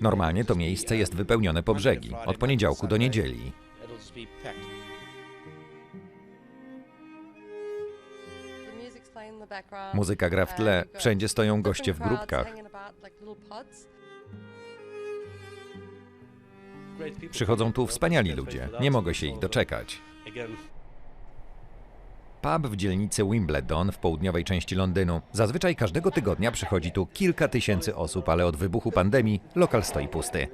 Normalnie to miejsce jest wypełnione po brzegi, od poniedziałku do niedzieli. Muzyka gra w Uh, tle, wszędzie stoją goście w grupkach. Przychodzą tu wspaniali ludzie, nie mogę się ich doczekać. Pub w dzielnicy Wimbledon w południowej części Londynu. Zazwyczaj każdego tygodnia przychodzi tu kilka tysięcy osób, ale od wybuchu pandemii lokal stoi pusty.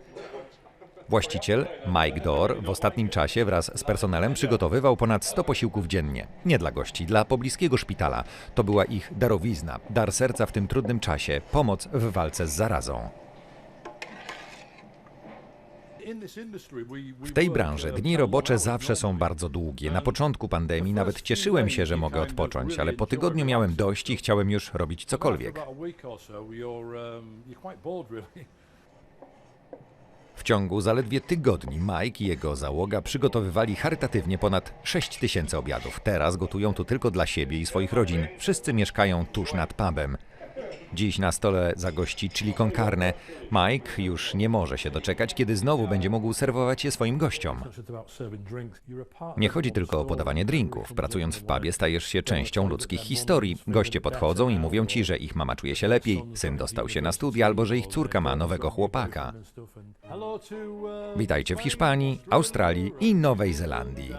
Właściciel, Mike Dor, w ostatnim czasie wraz z personelem przygotowywał ponad 100 posiłków dziennie. Nie dla gości, dla pobliskiego szpitala. To była ich darowizna, dar serca w tym trudnym czasie, pomoc w walce z zarazą. W tej branży dni robocze zawsze są bardzo długie. Na początku pandemii nawet cieszyłem się, że mogę odpocząć, ale po tygodniu miałem dość i chciałem już robić cokolwiek. W ciągu zaledwie tygodni Mike i jego załoga przygotowywali charytatywnie ponad 6 tysięcy obiadów. Teraz gotują tu tylko dla siebie i swoich rodzin. Wszyscy mieszkają tuż nad pubem. Dziś na stole zagości chili con carne. Mike już nie może się doczekać, kiedy znowu będzie mógł serwować je swoim gościom. Nie chodzi tylko o podawanie drinków. Pracując w pubie stajesz się częścią ludzkich historii. Goście podchodzą i mówią ci, że ich mama czuje się lepiej, syn dostał się na studia albo że ich córka ma nowego chłopaka. Witajcie w Hiszpanii, Australii i Nowej Zelandii.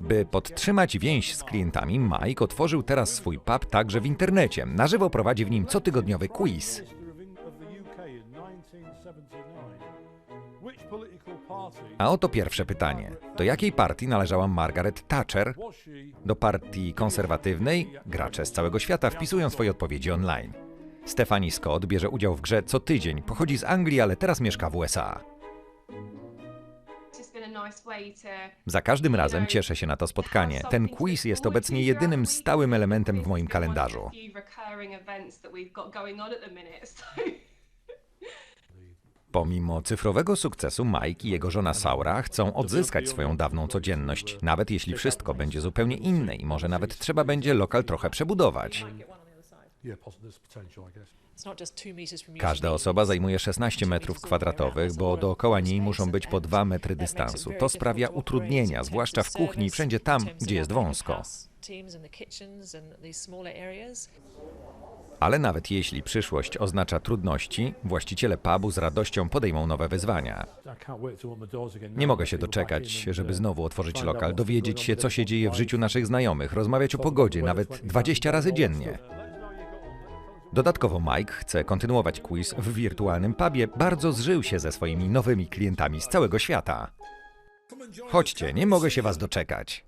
By podtrzymać więź z klientami, Mike otworzył teraz swój pub także w internecie. Na żywo prowadzi w nim cotygodniowy quiz. A oto pierwsze pytanie. Do jakiej partii należała Margaret Thatcher? Do partii konserwatywnej? Gracze z całego świata wpisują swoje odpowiedzi online. Stephanie Scott bierze udział w grze co tydzień. Pochodzi z Anglii, ale teraz mieszka w USA. Za każdym razem cieszę się na to spotkanie. Ten quiz jest obecnie jedynym stałym elementem w moim kalendarzu. Pomimo cyfrowego sukcesu, Mike i jego żona Saura chcą odzyskać swoją dawną codzienność, nawet jeśli wszystko będzie zupełnie inne i może nawet trzeba będzie lokal trochę przebudować. Każda osoba zajmuje 16 metrów kwadratowych, bo dookoła niej muszą być po 2 metry dystansu. To sprawia utrudnienia, zwłaszcza w kuchni i wszędzie tam, gdzie jest wąsko. Ale nawet jeśli przyszłość oznacza trudności, właściciele pubu z radością podejmą nowe wyzwania. Nie mogę się doczekać, żeby znowu otworzyć lokal, dowiedzieć się, co się dzieje w życiu naszych znajomych, rozmawiać o pogodzie, nawet 20 razy dziennie. Dodatkowo Mike chce kontynuować quiz w wirtualnym pubie, bardzo zżył się ze swoimi nowymi klientami z całego świata. Chodźcie, nie mogę się was doczekać.